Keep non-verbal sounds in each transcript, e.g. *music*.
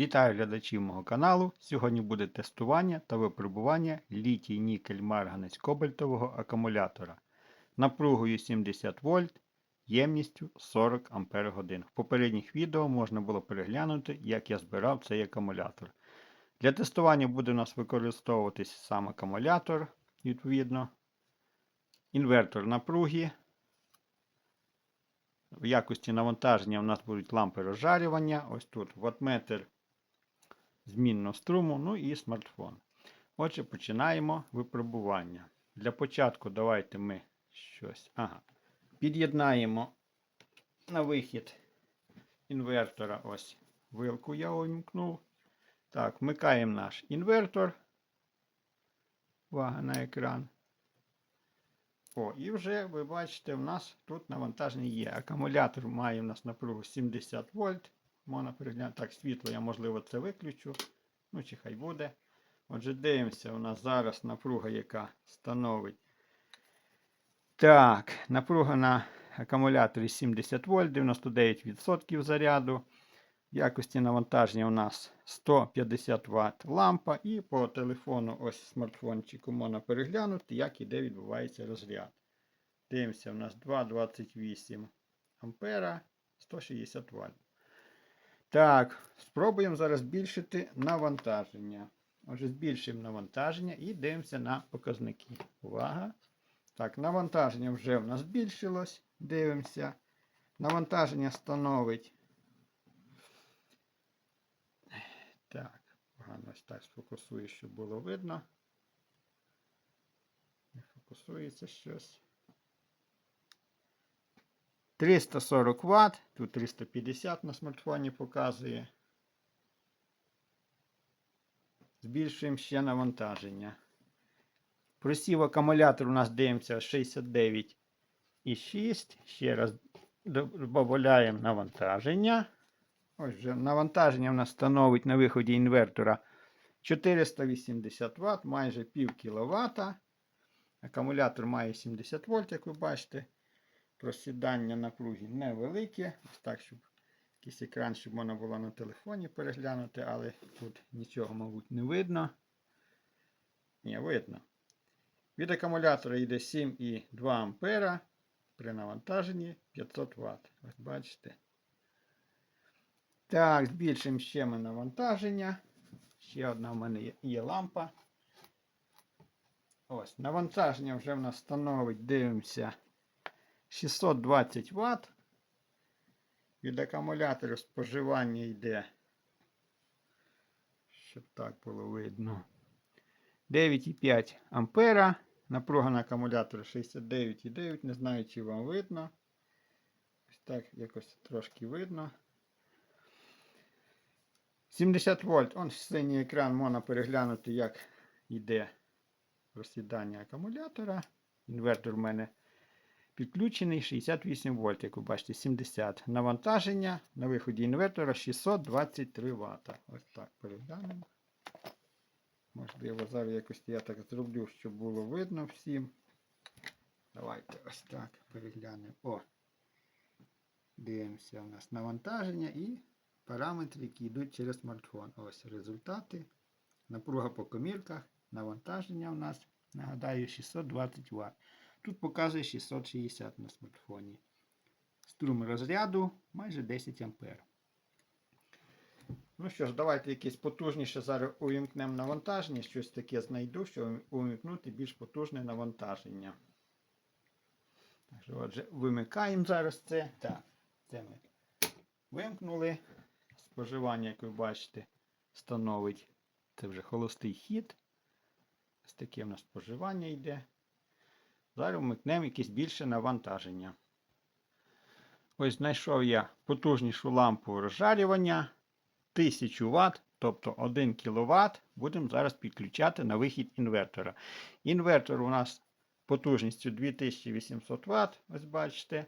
Вітаю глядачів мого каналу. Сьогодні буде тестування та випробування літій нікель марганець кобальтового акумулятора напругою 70 вольт, ємністю 40 Ампер В попередніх відео можна було переглянути, як я збирав цей акумулятор. Для тестування буде у нас використовуватись сам акумулятор, відповідно, інвертор напруги. В якості навантаження у нас будуть лампи розжарювання. Ось тут ватметр змінного струму, ну і смартфон. Отже, починаємо випробування. Для початку давайте ми щось. Ага. Під'єднаємо на вихід інвертора. Ось вилку я увімкнув. Так, вмикаємо наш інвертор. Увага на екран. О, і вже ви бачите, в нас тут навантаження є. Акумулятор має у нас напругу 70 вольт. Можна переглянути. Так, світло я, можливо, це виключу. Ну, чи хай буде. Отже, дивимося, у нас зараз напруга, яка становить. Так, напруга на акумуляторі 70 вольт, 99% заряду. Якості навантаження у нас 150 Вт лампа. І по телефону, ось смартфончику, можна переглянути, як і де відбувається розряд. Дивимося, у нас 2,28 ампера, 160 Вт. Так, спробуємо зараз збільшити навантаження. Отже, збільшуємо навантаження і дивимося на показники. Увага! Так, навантаження вже в нас збільшилось. Дивимося. Навантаження становить. Так, погано ось так сфокусую, щоб було видно. Не фокусується щось. 340 Вт, тут 350 на смартфоні показує. Збільшуємо ще навантаження. Просів акумулятор у нас дивимося 69,6. Ще раз додаємо навантаження. Ось вже навантаження у нас становить на виході інвертора 480 Вт, майже пів кВт. Акумулятор має 70 вольт, як ви бачите. Просідання напруги невелике. Ось так, щоб якийсь екран, щоб можна було на телефоні переглянути, але тут нічого, мабуть, не видно. Ні, видно. Від акумулятора йде 7,2 ампера при навантаженні 500 Вт. Ось бачите. Так, збільшимо ще ми навантаження. Ще одна в мене є лампа. Ось, навантаження вже в нас становить, дивимося. 620 Вт. Від акумулятора споживання йде, щоб так було видно. 9,5 ампера. Напруга на акумуляторі 69,9. Не знаю, чи вам видно. Ось так якось трошки видно. 70 вольт. Он синій екран можна переглянути, як йде розсідання акумулятора. Інвертор в мене підключений 68 вольт, як ви бачите, 70. Навантаження на виході інвертора 623 Вт. Ось так переглянемо. Можливо, зараз якось я так зроблю, щоб було видно всім. Давайте ось так переглянемо. О! Дивимося у нас навантаження і параметри, які йдуть через смартфон. Ось результати. Напруга по комірках. Навантаження у нас, нагадаю, 620 Вт. Тут показує 660 на смартфоні. Струм розряду майже 10 А. Ну що ж, давайте якесь потужніше зараз увімкнемо навантаження. Щось таке знайду, щоб увімкнути більш потужне навантаження. Так що, отже, вимикаємо зараз це. Так, це ми вимкнули. Споживання, як ви бачите, становить. Це вже холостий хід. Ось таке в нас споживання йде. Зараз вмикнемо якесь більше навантаження. Ось знайшов я потужнішу лампу розжарювання 1000 Вт, тобто 1 кВт. Будемо зараз підключати на вихід інвертора. Інвертор у нас потужністю 2800 Вт. Ось бачите.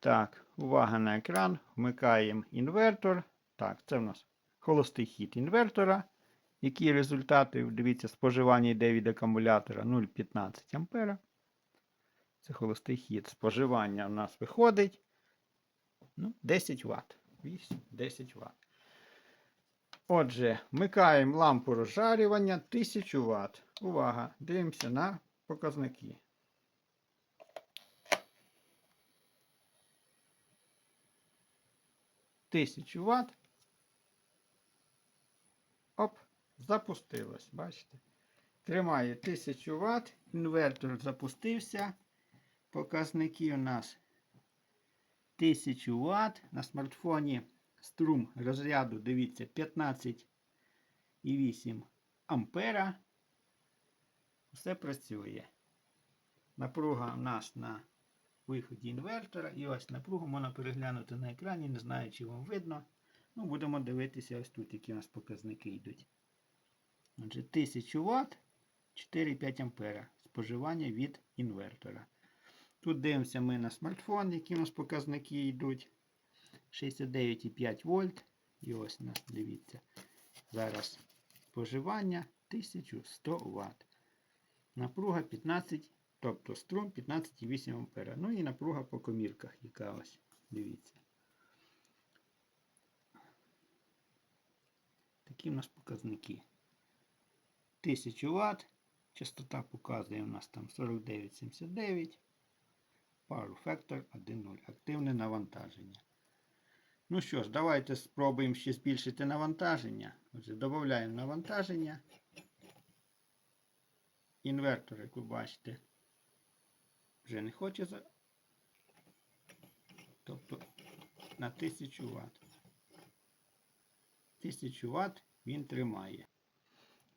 Так, увага на екран. Вмикаємо інвертор. Так, це в нас холостий хід інвертора. Які результати? Дивіться, споживання йде від акумулятора 0,15 А. Це холостий хід. Споживання у нас виходить ну, 10 Вт. 8-10 Вт. Отже, вмикаємо лампу розжарювання 1000 Вт. Увага! Дивимося на показники. Тисячу Вт. Оп, запустилось, бачите? Тримає 1000 Вт. Інвертор запустився. Показники у нас 1000 Вт. На смартфоні струм розряду, дивіться, 15,8 ампера. Все працює. Напруга у нас на виході інвертора. І ось напругу можна переглянути на екрані. Не знаю, чи вам видно. Ну, будемо дивитися ось тут, які у нас показники йдуть. Отже, 1000 Вт, 4,5 ампера споживання від інвертора. Тут дивимося ми на смартфон, які у нас показники йдуть. 69,5 вольт. І ось у нас, дивіться. Зараз споживання 1100 Вт. Напруга 15, тобто струм 15,8 ампера. Ну і напруга по комірках, яка ось, дивіться. Такі у нас показники. 1000 Вт. Частота показує у нас там 49,79. Power Factor 1.0. Активне навантаження. Ну що ж, давайте спробуємо ще збільшити навантаження. Отже, додаємо навантаження. Інвертор, як ви бачите, вже не хоче за. Тобто на 1000 Вт. 1000 Вт він тримає.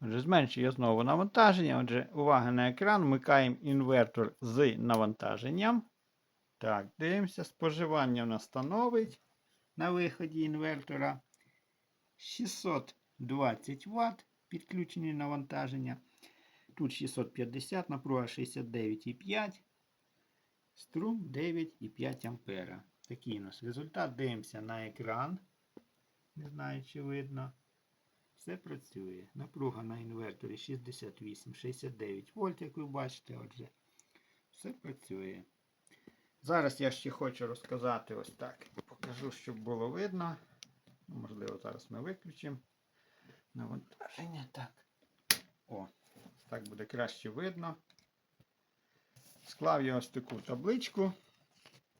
Отже, зменшує знову навантаження. Отже, увага на екран. Вмикаємо інвертор з навантаженням. Так, дивимося, споживання у нас становить на виході інвертора 620 Вт підключені навантаження. Тут 650, напруга 69,5, струм 9,5 ампера. Такий у нас результат. Дивимося на екран. Не знаю, чи видно. Все працює. Напруга на інверторі 68-69 вольт, як ви бачите. Отже, все працює. Зараз я ще хочу розказати ось так. Покажу, щоб було видно. Ну, Можливо, зараз ми виключимо навантаження. Так. О, так буде краще видно. Склав я ось таку табличку.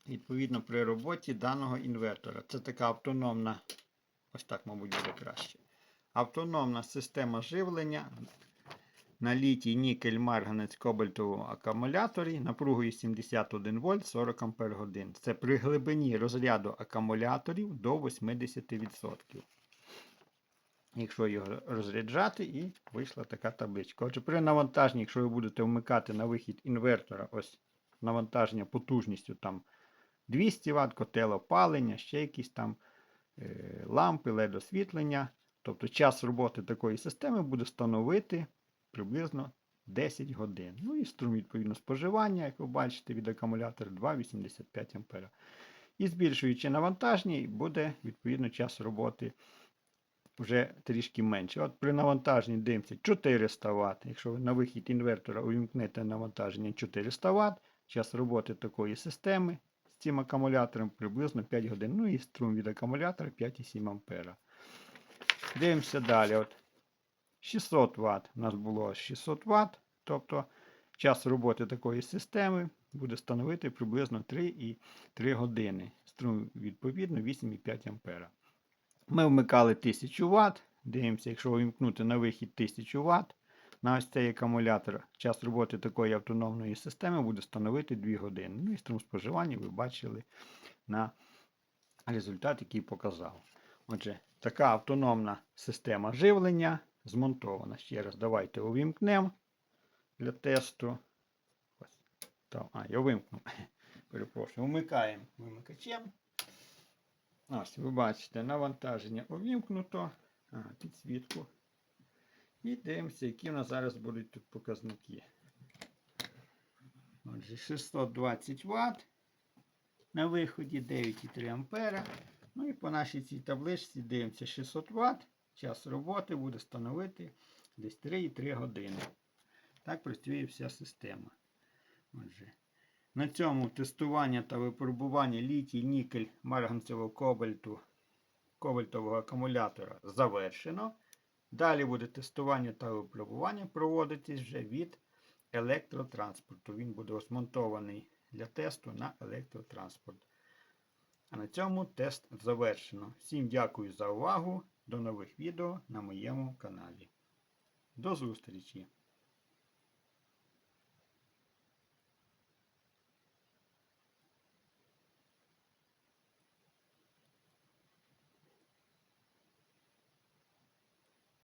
Відповідно, при роботі даного інвертора. Це така автономна, ось так, мабуть, буде краще. Автономна система живлення на літій нікель марганець кобальтовому акумуляторі напругою 71 вольт 40 ампер годин. Це при глибині розряду акумуляторів до 80%. Якщо його розряджати, і вийшла така табличка. Отже, при навантаженні, якщо ви будете вмикати на вихід інвертора, ось навантаження потужністю там 200 Вт, котел опалення, ще якісь там е, лампи, LED освітлення. Тобто час роботи такої системи буде становити приблизно 10 годин. Ну і струм, відповідно, споживання, як ви бачите, від акумулятора 2,85 А. І збільшуючи навантаження, буде відповідно час роботи вже трішки менше. От при навантаженні дивимося 400 Вт. Якщо ви на вихід інвертора увімкнете навантаження 400 Вт, час роботи такої системи з цим акумулятором приблизно 5 годин. Ну і струм від акумулятора 5,7 А. Дивимося далі. От 600 Вт. У нас було 600 Вт. Тобто час роботи такої системи буде становити приблизно 3,3 години. Струм, відповідно, 8,5 А. Ми вмикали 1000 Вт. Дивимося, якщо вимкнути на вихід 1000 Вт, на ось цей акумулятор час роботи такої автономної системи буде становити 2 години. Ну і струм споживання ви бачили на результат, який показав. Отже, така автономна система живлення змонтована. Ще раз, давайте увімкнемо для тесту. Там, а, я вимкнув. *laughs* Перепрошую, вмикаємо вимикачем. Ось, ви бачите, навантаження увімкнуто. А, підсвітку. І дивимося, які у нас зараз будуть тут показники. Отже, 620 Вт. На виході 9,3 ампера. Ну і по нашій цій табличці дивимося 600 Вт. Час роботи буде становити десь 3,3 години. Так працює вся система. Отже, на цьому тестування та випробування літій, нікель, марганцевого кобальту 12-вольтового акумулятора завершено. Далі буде тестування та випробування проводитись вже від електротранспорту. Він буде змонтований для тесту на електротранспорт. А на цьому тест завершено. Всім дякую за увагу. До нових відео на моєму каналі. До зустрічі!